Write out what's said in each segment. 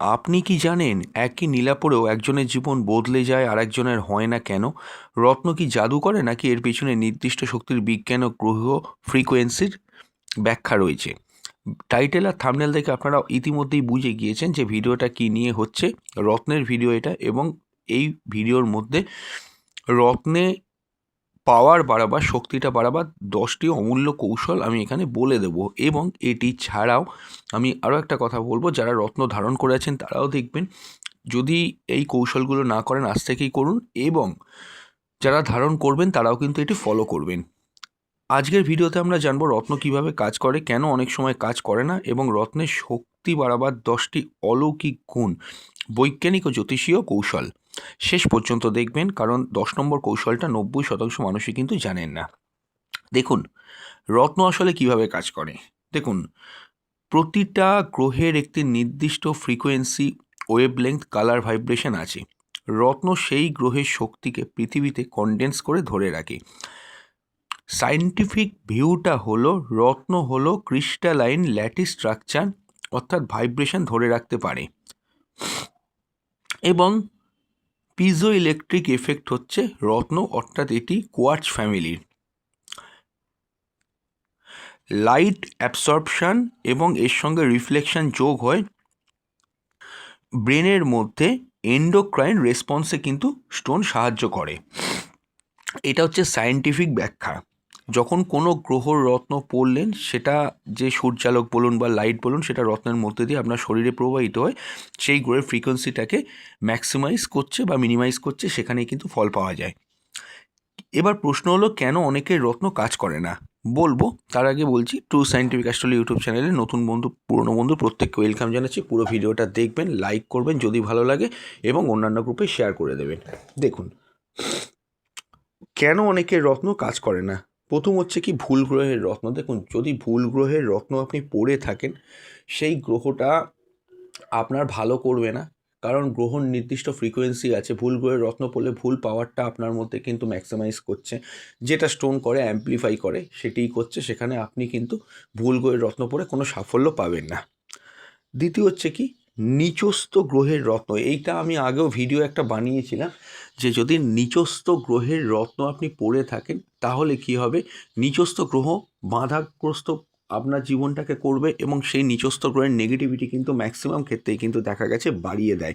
আপনি কি জানেন একই নীলাপরেও একজনের জীবন বদলে যায় আর একজনের হয় না কেন? রত্ন কি জাদু করে নাকি এর পিছনে নির্দিষ্ট শক্তির বিজ্ঞান ও গ্রহ ফ্রিকোয়েন্সির ব্যাখ্যা রয়েছে? টাইটেল আর থামনেল দেখে আপনারা ইতিমধ্যেই বুঝে গিয়েছেন যে ভিডিওটা কি নিয়ে হচ্ছে, রত্নের ভিডিও এটা এবং এই ভিডিওর মধ্যে রত্নে পাওয়ার বাড়াবার, শক্তিটা বাড়াবার দশটি অমূল্য কৌশল আমি এখানে বলে দেব। এবং এটি ছাড়াও আমি আরও একটা কথা বলব, যারা রত্ন ধারণ করে আছেন তারাও দেখবেন, যদি এই কৌশলগুলো না করেন আজ থেকেই করুন এবং যারা ধারণ করবেন তারাও কিন্তু এটি ফলো করবেন। আজকের ভিডিওতে আমরা জানব রত্ন কীভাবে কাজ করে, কেন অনেক সময় কাজ করে না, এবং রত্নের শক্তি বাড়াবার দশটি অলৌকিক গুণ, বৈজ্ঞানিক ও জ্যোতিষীয় কৌশল। শেষ পর্যন্ত দেখবেন, কারণ দশ নম্বর কৌশলটা নব্বই শতাংশ মানুষই কিন্তু জানেন না। দেখুন, রত্ন আসলে কীভাবে কাজ করে? দেখুন, প্রতিটা গ্রহের একটি নির্দিষ্ট ফ্রিকোয়েন্সি ওয়েবলেংথ কালার ভাইব্রেশন আছে। রত্ন সেই গ্রহের শক্তিকে পৃথিবীতে কনডেন্স করে ধরে রাখে। সায়েন্টিফিক ভিউটা হলো, রত্ন হলো ক্রিস্টালাইন ল্যাটিস স্ট্রাকচার অর্থাৎ ভাইব্রেশন ধরে রাখতে পারে। এবং পিজো ইলেকট্রিক এফেক্ট হচ্ছে রত্ন, অর্থাৎ এটি কোয়ার্চ ফ্যামিলির লাইট অ্যাবসর্পশান এবং এর সঙ্গে রিফ্লেকশান যোগ হয় ব্রেনের মধ্যে এন্ডোক্রাইন রেসপন্সে কিন্তু স্টোন সাহায্য করে। এটা হচ্ছে সায়েন্টিফিক ব্যাখ্যা। যখন কোনো গ্রহ রত্ন পড়লেন, সেটা যে সূর্যালোক বলুন বা লাইট বলুন, সেটা রত্নের মধ্যে দিয়ে আপনার শরীরে প্রবাহিত হয়, সেই গ্রহের ফ্রিকোয়েন্সিটাকে ম্যাক্সিমাইজ করছে বা মিনিমাইজ করছে, সেখানেই কিন্তু ফল পাওয়া যায়। এবার প্রশ্ন হলো, কেন অনেকের রত্ন কাজ করে না? বলব, তার আগে বলছি ট্রু সাইন্টিফিক অ্যাস্ট্রোলি ইউটিউব চ্যানেলে নতুন বন্ধু, পুরনো বন্ধু প্রত্যেককে ওয়েলকাম জানাচ্ছি। পুরো ভিডিওটা দেখবেন লাইক করবেন যদি ভালো লাগে এবং অন্যান্য গ্রুপে শেয়ার করে দেবেন। দেখুন, কেন অনেকের রত্ন কাজ করে না? প্রথম হচ্ছে কি ভুল গ্রহের রত্ন। দেখুন, যদি ভুল গ্রহের রত্ন আপনি পড়ে থাকেন, সেই গ্রহটা আপনার ভালো করবে না। কারণ গ্রহণ নির্দিষ্ট ফ্রিকোয়েন্সি আছে, ভুল গ্রহের রত্ন পড়লে ভুল পাওয়ারটা আপনার মধ্যে কিন্তু ম্যাক্সিমাইজ করছে। যেটা স্টোন করে অ্যাম্পলিফাই করে, সেটিই করছে। সেখানে আপনি কিন্তু ভুল গ্রহের রত্ন পড়ে কোনো সাফল্য পাবেন না। দ্বিতীয় হচ্ছে কি নিচস্থ গ্রহের রত্ন। এইটা আমি আগেও ভিডিও একটা বানিয়েছিলাম যে যদি নিচস্থ গ্রহের রত্ন আপনি পড়ে থাকেন, তাহলে কি হবে? নিচস্থ গ্রহ বাধাগ্রস্ত আপনার জীবনটাকে করবে এবং সেই নিচস্থ গ্রহের নেগেটিভিটি কিন্তু ম্যাক্সিমাম ক্ষেত্রেই কিন্তু দেখা গেছে বাড়িয়ে দেয়।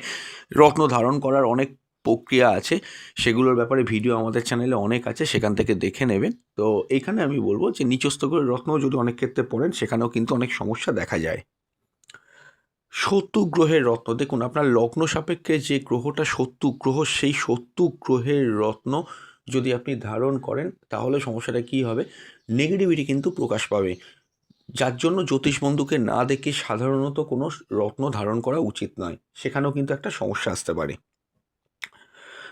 রত্ন ধারণ করার অনেক প্রক্রিয়া আছে, সেগুলোর ব্যাপারে ভিডিও আমাদের চ্যানেলে অনেক আছে, সেখান থেকে দেখে নেবেন। তো এখানে আমি বলব যে নিচস্থ গ্রহের রত্ন যদি অনেক ক্ষেত্রে পড়েন, সেখানেও কিন্তু অনেক সমস্যা দেখা যায়। শত্রু গ্রহের রত্ন। দেখুন, আপনার লগ্ন সাপেক্ষে যে গ্রহটা শত্রু গ্রহ, সেই শত্রু গ্রহের রত্ন যদি আপনি ধারণ করেন, তাহলে সমস্যাটা কী হবে? নেগেটিভিটি কিন্তু প্রকাশ পাবে। যার জন্য জ্যোতিষ বন্ধুকে না দেখে সাধারণত কোনো রত্ন ধারণ করা উচিত নয়। সেখানেও কিন্তু একটা সমস্যা আসতে পারে।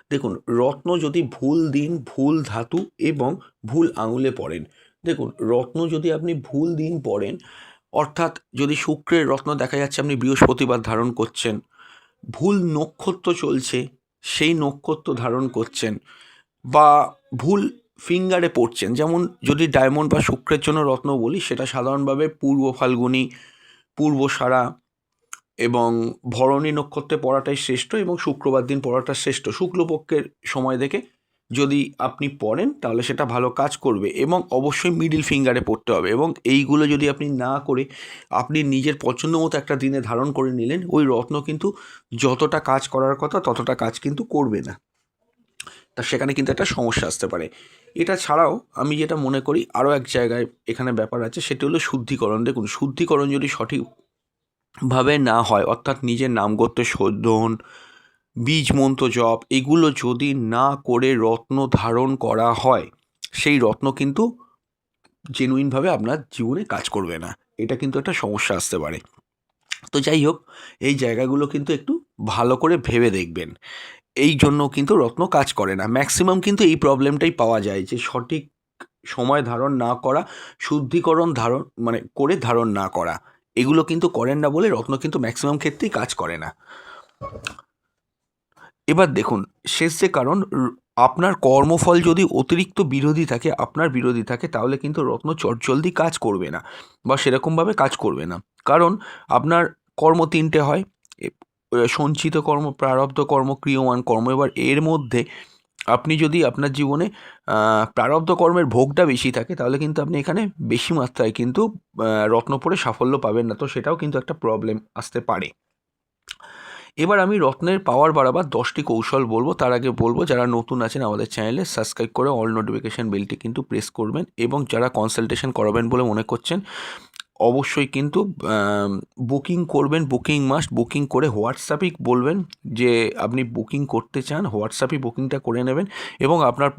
দেখুন, রত্ন যদি ভুল দিন, ভুল ধাতু এবং ভুল আঙুলে পড়েন। দেখুন, রত্ন যদি আপনি ভুল দিন পড়েন অর্থাৎ যদি শুক্রের রত্ন দেখা যাচ্ছে, আপনি বৃহস্পতিবার ধারণ করছেন, ভুল নক্ষত্র চলছে, সেই নক্ষত্র ধারণ করছেন বা ভুল ফিঙ্গারে পড়ছেন, যেমন যদি ডায়মন্ড বা শুক্রের জন্য রত্ন বলি, সেটা সাধারণভাবে পূর্ব ফাল্গুনি, পূর্ব সারা এবং ভরণী নক্ষত্রে পড়াটাই শ্রেষ্ঠ এবং শুক্রবার দিন পড়াটা শ্রেষ্ঠ। শুক্লপক্ষের সময় দেখে যদি আপনি পড়েন, তাহলে সেটা ভালো কাজ করবে এবং অবশ্যই মিডিল ফিঙ্গারে পড়তে হবে এবং এইগুলো যদি আপনি না করে আপনি নিজের পছন্দ মতো একটা দিনে ধারণ করে নিলেন, ওই রত্ন কিন্তু যতটা কাজ করার কথা ততটা কাজ কিন্তু করবে না। তা সেখানে কিন্তু একটা সমস্যা আসতে পারে। এটা ছাড়াও আমি যেটা মনে করি আরও এক জায়গায় এখানে ব্যাপার আছে, সেটি হলো শুদ্ধিকরণ। দেখুন, শুদ্ধিকরণ যদি সঠিকভাবে না হয়, অর্থাৎ নিজের নাম করতে শোধন বীজ মন্ত্র জপ, এগুলো যদি না করে রত্ন ধারণ করা হয়, সেই রত্ন কিন্তু জেনুইনভাবে আপনার জীবনে কাজ করবে না। এটা কিন্তু একটা সমস্যা আসতে পারে। তো যাই হোক, এই জায়গাগুলো কিন্তু একটু ভালো করে ভেবে দেখবেন। এই জন্য কিন্তু রত্ন কাজ করে না। ম্যাক্সিমাম কিন্তু এই প্রবলেমটাই পাওয়া যায় যে, সঠিক সময় ধারণ না করা, শুদ্ধিকরণ ধারণ মানে করে ধারণ না করা, এগুলো কিন্তু করেন না বলে রত্ন কিন্তু ম্যাক্সিমাম ক্ষেত্রেই কাজ করে না। এবার দেখুন, শেষ যে কারণ আপনার কর্মফল যদি অতিরিক্ত বিরোধী থাকে, আপনার বিরোধী থাকে, তাহলে কিন্তু রত্ন চটজলদি কাজ করবে না বা সেরকমভাবে কাজ করবে না। কারণ আপনার কর্ম তিনটে হয় সঞ্চিত কর্ম, প্রারব্ধ কর্ম, ক্রিয়মান কর্ম। এবার এর মধ্যে আপনি যদি আপনার জীবনে প্রারব্ধ কর্মের ভোগটা বেশি থাকে, তাহলে কিন্তু আপনি এখানে বেশি মাত্রায় কিন্তু রত্ন পরে সাফল্য পাবেন না। তো সেটাও কিন্তু একটা প্রবলেম আসতে পারে। এবার আমি রত্নের পাওয়ার বাড়াবার দশটি কৌশল বলব। তার আগে বলব, যারা নতুন আছেন আমাদের চ্যানেলে সাবস্ক্রাইব করে অল নোটিফিকেশান বেলটি কিন্তু প্রেস করবেন এবং যারা কনসালটেশন করাবেন বলে মনে করছেন, অবশ্যই কিন্তু বুকিং করবেন বুকিং মাস্ট বুকিং করে হোয়াটসঅ্যাপেই বলবেন যে আপনি বুকিং করতে চান হোয়াটসঅ্যাপেই বুকিংটা করে নেবেন এবং আপনার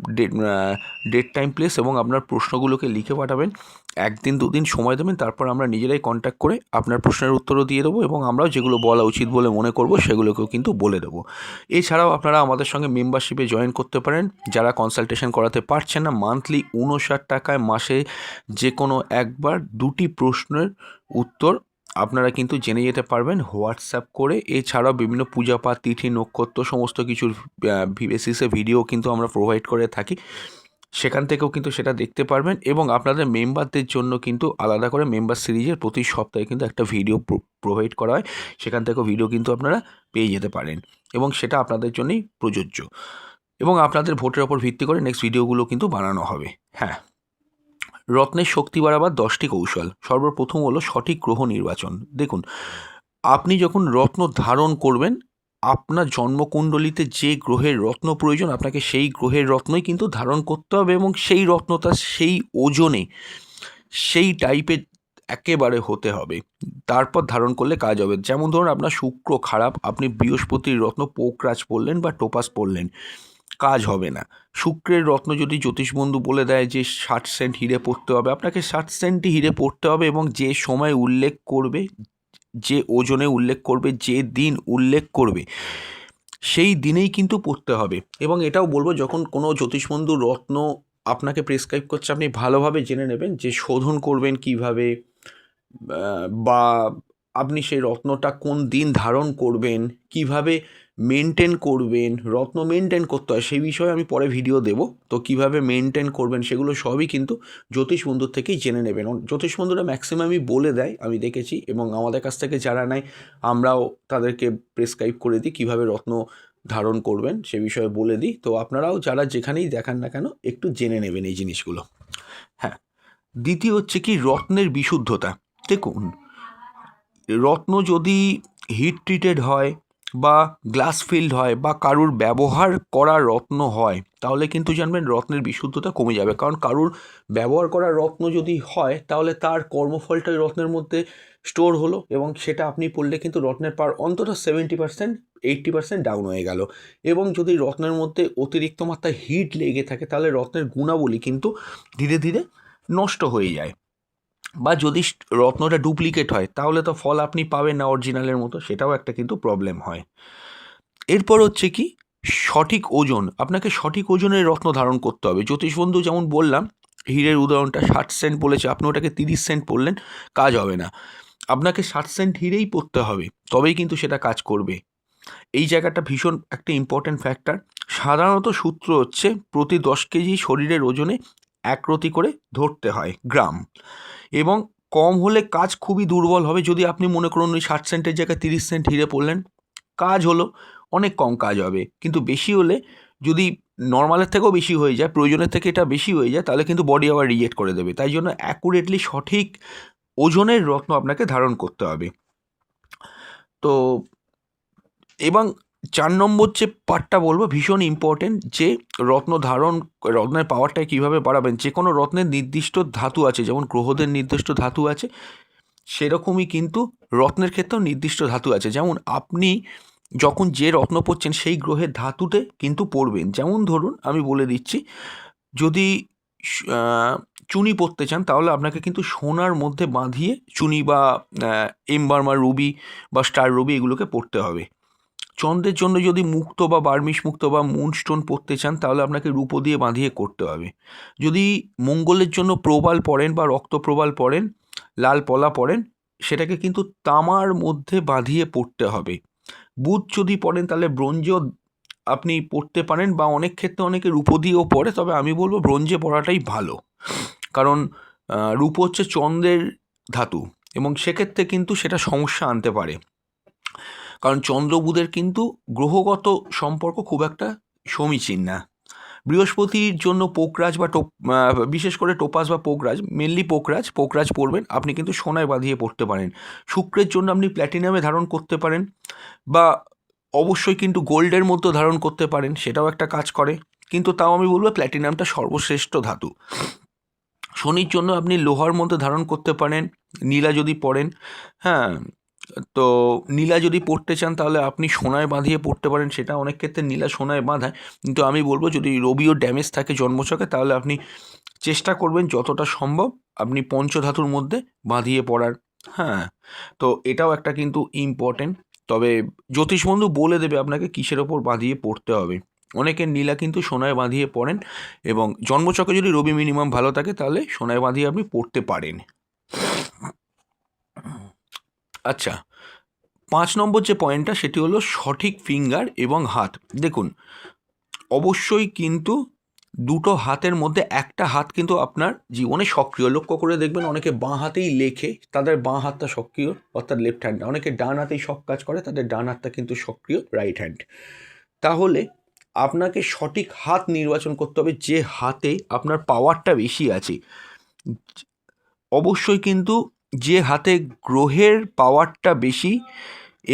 ডেট টাইম প্লেস এবং আপনার প্রশ্নগুলোকে লিখে পাঠাবেন। একদিন, দুদিন সময় দেবেন, তারপর আমরা নিজেরাই কন্ট্যাক্ট করে আপনার প্রশ্নের উত্তরও দিয়ে দেবো এবং আমরাও যেগুলো বলা উচিত বলে মনে করব, সেগুলোকেও কিন্তু বলে দেবো। এছাড়াও আপনারা আমাদের সঙ্গে মেম্বারশিপে জয়েন করতে পারেন। যারা কনসালটেশন করাতে পারছেন না মান্থলি উনষাট টাকায় মাসে যে কোনো একবার দুটি প্রশ্নের উত্তর আপনারা কিন্তু জেনে যেতে পারবেন হোয়াটসঅ্যাপ করে। এছাড়াও বিভিন্ন পূজাপাঠ, তিথি, নক্ষত্র, সমস্ত কিছুর বেসিসে ভিডিও কিন্তু আমরা প্রোভাইড করে থাকি। সেখান থেকেও কিন্তু সেটা দেখতে পারবেন এবং আপনাদের মেম্বারদের জন্য কিন্তু আলাদা করে মেম্বার সিরিজের প্রতি সপ্তাহে কিন্তু একটা ভিডিও প্রোভাইড করা হয়। সেখান থেকেও ভিডিও কিন্তু আপনারা পেয়ে যেতে পারেন এবং সেটা আপনাদের জন্যই প্রযোজ্য। এবং আপনাদের ভোটের ওপর ভিত্তি করে নেক্সট ভিডিওগুলো কিন্তু বানানো হবে। হ্যাঁ। রত্নের শক্তি বাড়াবার দশটি কৌশল। সর্বপ্রথম হলো সঠিক গ্রহ নির্বাচন। দেখুন, আপনি যখন রত্ন ধারণ করবেন আপনার জন্মকুণ্ডলিতে যে গ্রহের রত্ন প্রয়োজন, আপনাকে সেই গ্রহের রত্নই কিন্তু ধারণ করতে হবে এবং সেই রত্নটা সেই ওজনে, সেই টাইপের একেবারে হতে হবে। তারপর ধারণ করলে কাজ হবে। যেমন ধরুন আপনার শুক্র খারাপ, আপনি বৃহস্পতির রত্ন পোকরাজ পড়লেন বা টোপাস পড়লেন, কাজ হবে না। শুক্রের রত্ন যদি জ্যোতিষবন্ধু বলে দেয় যে ষাট সেন্ট হিরে পড়তে হবে, আপনাকে ষাট সেন্টই হিরে পড়তে হবে এবং যে সময় উল্লেখ করবে যে ওজনে উল্লেখ করবে, যে দিন উল্লেখ করবে, সেই দিনেই কিন্তু পড়তে হবে। এবং এটাও বলব, যখন কোনো জ্যোতিষবন্ধু রত্ন আপনাকে প্রেসক্রাইব করছে, আপনি ভালোভাবে জেনে নেবেন যে শোধন করবেন কীভাবে বা আপনি সেই রত্নটা কোন দিন ধারণ করবেন, কীভাবে মেনটেন করবেন, রত্ন মেনটেন করতে হয়, সেই বিষয়ে আমি পরে ভিডিও দেব। তো কীভাবে মেনটেন করবেন সেগুলো সবই কিন্তু জ্যোতিষ বন্ধুর থেকেই জেনে নেবেন। জ্যোতিষ বন্ধুরা ম্যাক্সিমামই বলে দেয়, আমি দেখেছি, এবং আমাদের কাছ থেকে যারা নেয়, আমরাও তাদেরকে প্রেসক্রাইব করে দিই, কীভাবে রত্ন ধারণ করবেন, সে বিষয়ে বলে দিই। তো আপনারাও যারা যেখানেই দেখান না কেন, একটু জেনে নেবেন এই জিনিসগুলো। হ্যাঁ দ্বিতীয় হচ্ছে কি রত্নের বিশুদ্ধতা। দেখুন, রত্ন যদি হিট ট্রিটেড হয় বা গ্লাস ফিল্ড হয় বা কারুর ব্যবহার করা রত্ন হয়, তাহলে কিন্তু জানবেন রত্নের বিশুদ্ধতা কমে যাবে। কারণ কারুর ব্যবহার করা রত্ন যদি হয়, তাহলে তার কর্মফলটা রত্নের মধ্যে স্টোর হলো এবং সেটা আপনি পড়লে কিন্তু রত্নের পার অন্তত seventy percent eighty percent down হয়ে গেল। এবং যদি রত্নের মধ্যে অতিরিক্ত মাত্রায় হিট লেগে থাকে, তাহলে রত্নের গুণাবলী কিন্তু ধীরে ধীরে নষ্ট হয়ে যায়। বা যদি রত্নটা ডুপ্লিকেট হয়, তাহলে তো ফল আপনি পাবেন না অরিজিনালের মতো, সেটাও একটা কিন্তু প্রবলেম হয়। এরপর হচ্ছে কি, সঠিক ওজন। আপনাকে সঠিক ওজনের রত্ন ধারণ করতে হবে। জ্যোতিষবন্ধু যেমন বললাম, হীরের উদাহরণটা ষাট সেন্ট বলেছে, আপনি ওটাকে তিরিশ সেন্ট পড়লেন কাজ হবে না। আপনাকে ষাট সেন্ট হিরেই পড়তে হবে, তবেই কিন্তু সেটা কাজ করবে। এই জায়গাটা ভীষণ একটা ইম্পর্ট্যান্ট ফ্যাক্টর সাধারণত সূত্র হচ্ছে, প্রতি দশ কেজি শরীরের ওজনে এক রতি করে ধরতে হয় গ্রাম। এবং কম হলে কাজ খুবই দুর্বল হবে। যদি আপনি মনে করুন ওই ষাট সেন্টের জায়গায় তিরিশ সেন্ট হিরে পড়লেন, কাজ হলো, অনেক কম কাজ হবে। কিন্তু বেশি হলে যদি নর্মালের থেকেও বেশি হয়ে যায়, প্রয়োজনের থেকে এটা বেশি হয়ে যায়, তাহলে কিন্তু বডি আবার রিজেক্ট করে দেবে। তাই জন্য অ্যাকুরেটলি সঠিক ওজনের রত্ন আপনাকে ধারণ করতে হবে। তো, এবং চার নম্বর যে পার্টটা বলব ভীষণ ইম্পর্টেন্ট যে রত্ন ধারণ, রত্নের পাওয়ারটা কীভাবে বাড়াবেন, যে কোনো রত্নের নির্দিষ্ট ধাতু আছে, যেমন গ্রহদের নির্দিষ্ট ধাতু আছে, সেরকমই কিন্তু রত্নের ক্ষেত্রেও নির্দিষ্ট ধাতু আছে। যেমন আপনি যখন যে রত্ন পড়ছেন সেই গ্রহের ধাতুতে কিন্তু পড়বেন যেমন ধরুন, আমি বলে দিচ্ছি, যদি চুনি পড়তে চান, তাহলে আপনাকে কিন্তু সোনার মধ্যে বাঁধিয়ে চুনি বা এমবার্মা রুবি বা স্টার রুবি এগুলোকে পড়তে হবে। চন্দ্রের জন্য যদি মুক্ত বা বার্মিশ মুক্ত বা মুনস্টোন পরতে চান, তাহলে আপনাকে রূপো দিয়ে বাঁধিয়ে করতে হবে। যদি মঙ্গলের জন্য প্রবাল পড়েন বা রক্ত প্রবাল পড়েন, লাল পলা পড়েন, সেটাকে কিন্তু তামার মধ্যে বাঁধিয়ে পড়তে হবে। বুধ যদি পড়েন, তাহলে ব্রোঞ্জেও আপনি পড়তে পারেন বা অনেক ক্ষেত্রে অনেকে রূপো দিয়েও পড়ে, তবে আমি বলব ব্রোঞ্জে পড়াটাই ভালো। কারণ রূপ হচ্ছে চন্দ্রের ধাতু এবং সেক্ষেত্রে কিন্তু সেটা সমস্যা আনতে পারে। কারণ চন্দ্র বুধের কিন্তু গ্রহগত সম্পর্ক খুব একটা সমীচীন না। বৃহস্পতির জন্য পোকরাজ বা টোপ বিশেষ করে টোপাস বা পোকরাজ মেনলি পোকরাজ পোকরাজ পরবেন আপনি কিন্তু সোনায় বাঁধিয়ে পড়তে পারেন। শুক্রের জন্য আপনি প্ল্যাটিনামে ধারণ করতে পারেন বা অবশ্যই কিন্তু গোল্ডের মধ্যে ধারণ করতে পারেন, সেটাও একটা কাজ করে। কিন্তু তাও আমি বলব প্ল্যাটিনামটা সর্বশ্রেষ্ঠ ধাতু। শনির জন্য আপনি লোহার মধ্যে ধারণ করতে পারেন, নীলা যদি পড়েন হ্যাঁ তো নীলা যদি পড়তে চান, তাহলে আপনি সোনায় বাঁধিয়ে পড়তে পারেন। সেটা অনেক ক্ষেত্রে নীলা সোনায় বাঁধায়। কিন্তু আমি বলব, যদি রবিও ড্যামেজ থাকে জন্মছকে, তাহলে আপনি চেষ্টা করবেন যতটা সম্ভব আপনি পঞ্চধাতুর মধ্যে বাঁধিয়ে পড়ার। হ্যাঁ তো এটাও একটা কিন্তু ইম্পর্টেন্ট তবে জ্যোতিষবন্ধু বলে দেবে আপনাকে কিসের ওপর বাঁধিয়ে পড়তে হবে। অনেকের নীলা কিন্তু সোনায় বাঁধিয়ে পড়েন এবং জন্মচকে যদি রবি মিনিমাম ভালো থাকে, তাহলে সোনায় বাঁধিয়ে আপনি পড়তে পারেন। আচ্ছা পাঁচ নম্বর যে পয়েন্টটা সেটি হলো সঠিক ফিঙ্গার এবং হাত। দেখুন, অবশ্যই কিন্তু দুটো হাতের মধ্যে একটা হাত কিন্তু আপনার জীবনে সক্রিয়। লক্ষ্য করে দেখবেন অনেকে বাঁ হাতেই লেখে, তাদের বাঁ হাতটা সক্রিয়, অর্থাৎ লেফট হ্যান্ড অনেকে ডান হাতেই সব কাজ করে, তাদের ডান হাতটা কিন্তু সক্রিয় রাইট হ্যান্ড তাহলে আপনাকে সঠিক হাত নির্বাচন করতে হবে, যে হাতে আপনার পাওয়ারটা বেশি আছে। অবশ্যই কিন্তু যে হাতে গ্রহের পাওয়ারটা বেশি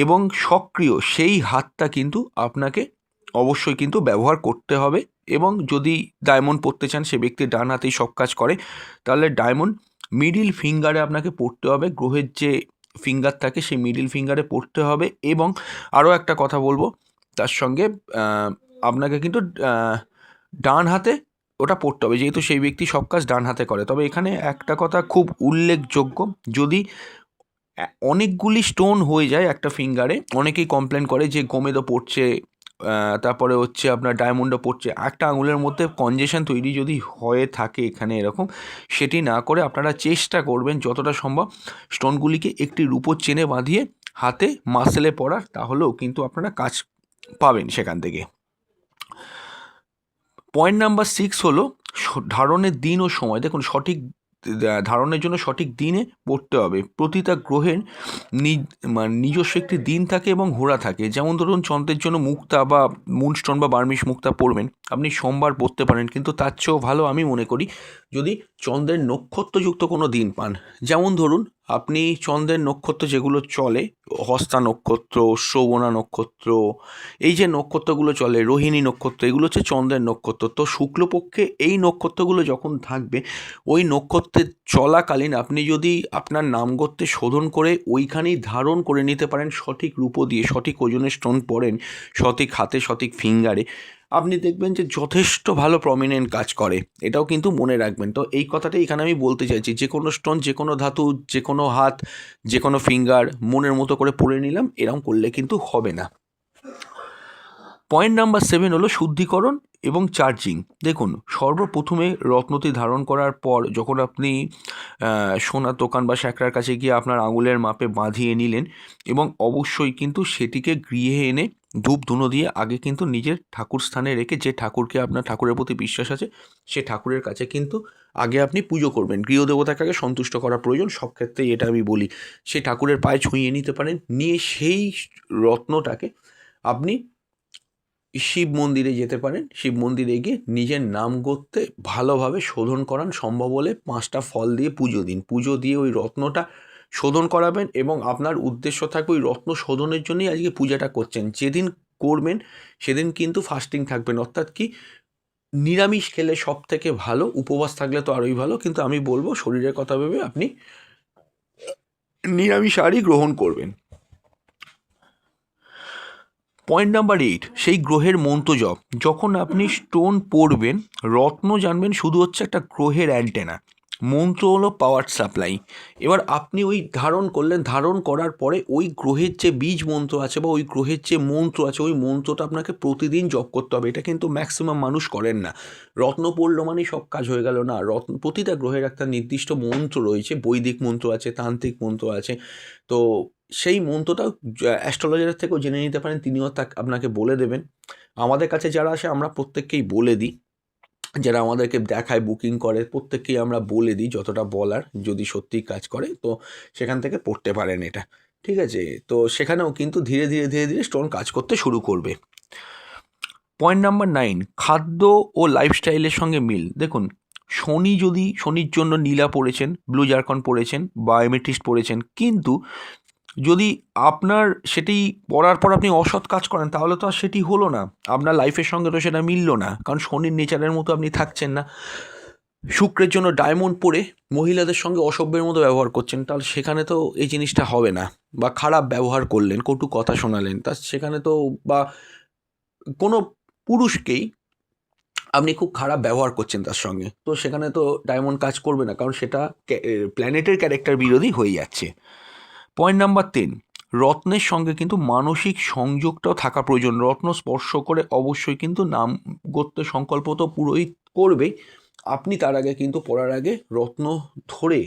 এবং সক্রিয়, সেই হাতটা কিন্তু আপনাকে অবশ্যই কিন্তু ব্যবহার করতে হবে এবং যদি ডায়মন্ড পড়তে চান, সে ব্যক্তি ডান হাতেই সব কাজ করে, তাহলে ডায়মন্ড মিডিল ফিঙ্গারে আপনাকে পড়তে হবে। গ্রহের যে ফিঙ্গার থাকে, সেই মিডিল ফিঙ্গারে পড়তে হবে এবং আরও একটা কথা বলব, তার সঙ্গে আপনাকে কিন্তু ডান হাতে ওটা পড়তে হবে, যেহেতু সেই ব্যক্তি সব কাজ ডান হাতে করে। তবে এখানে একটা কথা খুব উল্লেখযোগ্য, যদি অনেকগুলি স্টোন হয়ে যায় একটা ফিঙ্গারে অনেকেই কমপ্লেন করে যে গোমেদও পড়ছে তারপরে হচ্ছে আপনার ডায়মন্ডও পড়ছে। একটা আঙুলের মধ্যে কনজেশন তৈরি যদি হয়ে থাকে এখানে এরকম, সেটি না করে আপনারা চেষ্টা করবেন যতটা সম্ভব স্টোনগুলিকে একটি রূপোর চেনে বাঁধিয়ে হাতে মাসেলে পড়ার তাহলেও কিন্তু আপনারা কাজ পাবেন সেখান থেকে। পয়েন্ট নাম্বার সিক্স হলো ধারণের দিন ও সময়। দেখুন, সঠিক ধারণের জন্য সঠিক দিনে পড়তে হবে। প্রতিটা গ্রহের মানে নিজস্ব একটি দিন থাকে এবং ঘোরা থাকে। যেমন ধরুন, চন্দ্রের জন্য মুক্তা বা মুনস্টোন বা বার্মিশ মুক্তা পড়বেন। আপনি সোমবার পড়তে পারেন, কিন্তু তার চেয়েও ভালো আমি মনে করি যদি চন্দ্রের নক্ষত্রযুক্ত কোনো দিন পান। যেমন ধরুন আপনি চন্দ্রের নক্ষত্র যেগুলো চলে, হস্তা নক্ষত্র শ্রবণা নক্ষত্র, এই যে নক্ষত্রগুলো চলে, রোহিণী নক্ষত্র, এগুলো হচ্ছে চন্দ্রের নক্ষত্র। তো শুক্লপক্ষে এই নক্ষত্রগুলো যখন থাকবে, ওই নক্ষত্রের চলাকালীন আপনি যদি আপনার নামগত্যে শোধন করে ওইখানেই ধারণ করে নিতে পারেন সঠিক রূপ দিয়ে, সঠিক ওজনের স্টোন পড়েন, সঠিক হাতে, সঠিক ফিঙ্গারে আপনি দেখবেন যে যথেষ্ট ভালো প্রমিনেন্ট কাজ করে। এটাও কিন্তু মনে রাখবেন। তো এই কথাটাই এখানে আমি বলতে চাইছি, যে কোনো স্টোন যে কোনো ধাতু, যে কোনো হাত, যে কোনো ফিঙ্গার মনের মতো করে পড়ে নিলাম, এরম করলে কিন্তু হবে না। পয়েন্ট নাম্বার সেভেন হলো শুদ্ধিকরণ এবং চার্জিং দেখুন, সর্বপ্রথমে রত্নটি ধারণ করার পর যখন আপনি সোনার দোকান বা স্যাকরার কাছে গিয়ে আপনার আঙুলের মাপে বাঁধিয়ে নিলেন এবং অবশ্যই কিন্তু সেটিকে গৃহে এনে ধূপ ধুনো দিয়ে আগে কিন্তু নিজের ঠাকুর স্থানে রেখে যে ঠাকুরকে আপনার ঠাকুরের প্রতি বিশ্বাস আছে, সে ঠাকুরের কাছে কিন্তু আগে আপনি পুজো করবেন। গৃহদেবতাকে আগে সন্তুষ্ট করা প্রয়োজন, সব ক্ষেত্রেই এটা আমি বলি। সে ঠাকুরের পায়ে ছুঁয়ে নিতে পারেন, নিয়ে সেই রত্নটাকে আপনি শিব মন্দিরে যেতে পারেন। শিব মন্দিরে গিয়ে নিজের নাম করতে ভালোভাবে শোধন করান। সম্ভব হলে পাঁচটা ফল দিয়ে পুজো দিন। পুজো দিয়ে ওই রত্নটা শোধন করাবেন এবং আপনার উদ্দেশ্য থাকবে ওই রত্ন শোধনের জন্যই আজকে পূজাটা করছেন। যেদিন করবেন, সেদিন কিন্তু ফাস্টিং থাকবেন। অর্থাৎ কি নিরামিষ খেলে সব থেকে ভালো, উপবাস থাকলে তো আরোই ভালো। কিন্তু আমি বলব, শরীরের কথা ভেবে আপনি নিরামিষ আরই গ্রহণ করবেন। পয়েন্ট নাম্বার এইট সেই গ্রহের মন্ত্র যখন আপনি স্টোন পড়বেন, রত্ন জানবেন শুধু হচ্ছে একটা গ্রহের অ্যান্টেনা মন্ত্র হলো পাওয়ার সাপ্লাই এবার আপনি ওই ধারণ করলেন, ধারণ করার পরে ওই গ্রহের যে বীজ মন্ত্র আছে বা ওই গ্রহের যে মন্ত্র আছে, ওই মন্ত্রটা আপনাকে প্রতিদিন জপ করতে হবে। এটা কিন্তু ম্যাক্সিমাম মানুষ করেন না। রত্ন পড়ল মানেই সব কাজ হয়ে গেল না। রত্ন প্রতিটা গ্রহের একটা নির্দিষ্ট মন্ত্র রয়েছে। বৈদিক মন্ত্র আছে, তান্ত্রিক মন্ত্র আছে। তো সেই মন্ত্রটা অ্যাস্ট্রোলজারের থেকেও জেনে নিতে পারেন। তিনিও তা আপনাকে বলে দেবেন। আমাদের কাছে যারা আসে, আমরা প্রত্যেককেই বলে দিই। যারা আমাদেরকে দেখায় বুকিং করে, প্রত্যেককেই আমরা বলে দিই যতটা বলার যদি সত্যিই কাজ করে। তো সেখান থেকে পড়তে পারেন এটা, ঠিক আছে? তো সেখানেও কিন্তু ধীরে ধীরে ধীরে ধীরে স্টোন কাজ করতে শুরু করবে। পয়েন্ট নাম্বার নাইন খাদ্য ও লাইফস্টাইলের সঙ্গে মিল। দেখুন, শনি যদি, শনির জন্য নীলা পড়েছেন ব্লু জারকন পড়েছেন বা পড়েছেন, কিন্তু যদি আপনার সেটি পড়ার পর আপনি অসৎ কাজ করেন, তাহলে তো আর সেটি হলো না। আপনার লাইফের সঙ্গে তো সেটা মিললো না, কারণ শনির নেচারের মতো আপনি থাকছেন না। শুক্রের জন্য ডায়মন্ড পরে মহিলাদের সঙ্গে অসভ্যের মতো ব্যবহার করছেন, তাহলে সেখানে তো এই জিনিসটা হবে না। বা খারাপ ব্যবহার করলেন, কটু কথা শোনালেন, তা সেখানে তো বা কোনো পুরুষকেই আপনি খুব খারাপ ব্যবহার করছেন তার সঙ্গে। তো সেখানে তো ডায়মন্ড কাজ করবে না, কারণ সেটা প্ল্যানেটের ক্যারেক্টার বিরোধী হয়ে যাচ্ছে। পয়েন্ট নাম্বার তিন, রত্নের সঙ্গে কিন্তু মানসিক সংযোগটাও থাকা প্রয়োজন। রত্ন স্পর্শ করে অবশ্যই কিন্তু নাম গোত্র সংকল্প তো পুরোই করবেই। আপনি তার আগে কিন্তু পড়ার আগে রত্ন ধরে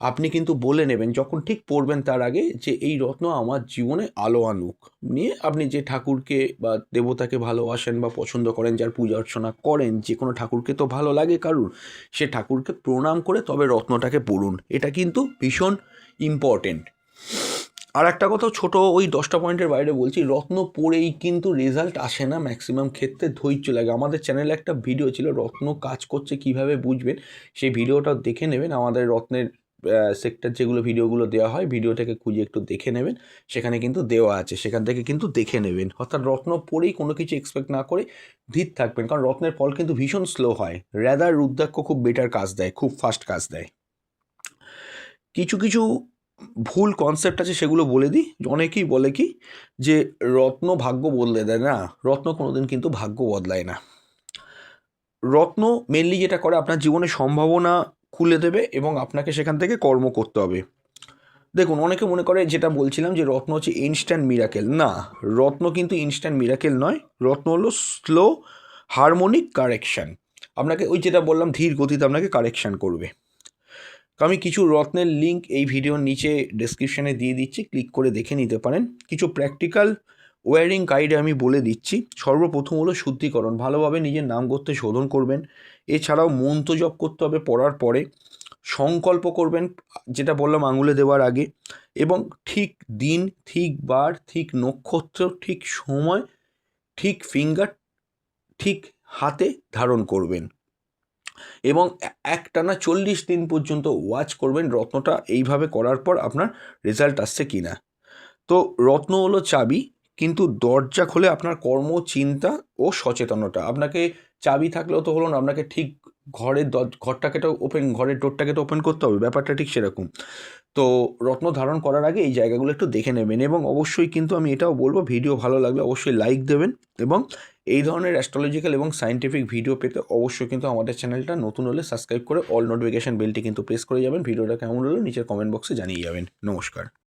আপনি কিন্তু বলে নেবেন, যখন ঠিক পড়বেন তার আগে যে এই রত্ন আমার জীবনে আলো আনুক। নিয়ে আপনি যে ঠাকুরকে বা দেবতাকে ভালোবাসেন বা পছন্দ করেন, যার পূজা অর্চনা করেন, যে কোনো ঠাকুরকে তো ভালো লাগে কারুর, সে ঠাকুরকে প্রণাম করে তবে রত্নটাকে পড়ুন। এটা কিন্তু ভীষণ ইম্পর্টেন্ট আর একটা কথা ছোট ওই দশটা পয়েন্টের বাইরে বলছি, রত্ন পড়েই কিন্তু রেজাল্ট আসে না ম্যাক্সিমাম ক্ষেত্রে ধৈর্য লাগে। আমাদের চ্যানেলে একটা ভিডিও ছিল, রত্ন কাজ করছে কীভাবে বুঝবেন? সেই ভিডিওটা দেখে নেবেন। আমাদের রত্নের সেক্টর যেগুলো ভিডিওগুলো দেওয়া হয় ভিডিওটাকে খুঁজে একটু দেখে নেবেন। সেখানে কিন্তু দেওয়া আছে। সেখান থেকে কিন্তু দেখে নেবেন। অর্থাৎ রত্ন পড়েই কোনো কিছু এক্সপেক্ট না করে ধীর থাকবেন। কারণ রত্নের ফল কিন্তু ভীষণ স্লো হয়। রেদার রুদ্রাক্ষ খুব বেটার কাজ দেয়, খুব ফাস্ট কাজ দেয়। কিছু কিছু ভুল কনসেপ্ট আছে সেগুলো বলে দিই। অনেকেই বলে কি যে, রত্ন ভাগ্য বদলে দেয়। না, রত্ন কোনোদিন কিন্তু ভাগ্য বদলায় না। রত্ন মেনলি যেটা করে, আপনার জীবনে সম্ভাবনা খুলে দেবে এবং আপনাকে সেখান থেকে কর্ম করতে হবে। দেখুন, অনেকে মনে করে, যেটা বলছিলাম যে, রত্ন হচ্ছে ইনস্ট্যান্ট মিরাকেল না, রত্ন কিন্তু ইনস্ট্যান্ট মিরাকেল নয়। রত্ন হলো স্লো হারমোনিক কারেকশান আপনাকে ওই যেটা বললাম, ধীর গতিতে আপনাকে কারেকশান করবে। তো আমি কিছু রত্নের লিঙ্ক এই ভিডিওর নিচে ডেসক্রিপশানে দিয়ে দিচ্ছি ক্লিক করে দেখে নিতে পারেন। কিছু প্র্যাকটিক্যাল ওয়ারিং গাইডে আমি বলে দিচ্ছি। সর্বপ্রথম হলো শুদ্ধিকরণ ভালোভাবে নিজের নাম করতে শোধন করবেন। এছাড়াও মন্ত্র জপ করতে হবে পড়ার পরে। সংকল্প করবেন, যেটা বললাম আঙুলে দেওয়ার আগে। এবং ঠিক দিন, ঠিক বার, ঠিক নক্ষত্র, ঠিক সময়, ঠিক ফিঙ্গার ঠিক হাতে ধারণ করবেন। এবং একটানা চল্লিশ দিন পর্যন্ত ওয়াচ করবেন রত্নটা এইভাবে করার পর আপনার রেজাল্ট আসছে কি না তো রত্ন হলো চাবি, কিন্তু দরজা খোলে আপনার কর্ম, চিন্তা ও সচেতনতা। আপনাকে চাবি থাকলেও তো হলো না, আপনাকে ঠিক ঘরের ঘরটাকে তো ওপেন ঘরের ডোরটাকে তো ওপেন করতে হবে, ব্যাপারটা ঠিক সেরকম। তো রত্ন ধারণ করার আগে এই জায়গাগুলো একটু দেখে নেবেন এবং অবশ্যই কিন্তু আমি এটাও বলব, ভিডিও ভালো লাগলে অবশ্যই লাইক দেবেন এবং এই ধরনের অ্যাস্ট্রোলজিক্যাল এবং সাইন্টিফিক ভিডিও পেতে অবশ্যই কিন্তু আমাদের চ্যানেলটা নতুন হলে সাবস্ক্রাইব করে অল নোটিফিকেশান বেলটি কিন্তু প্রেস করে যাবেন, ভিডিওটা কেমন হলো নিচের কমেন্ট বক্সে জানিয়ে যাবেন। নমস্কার।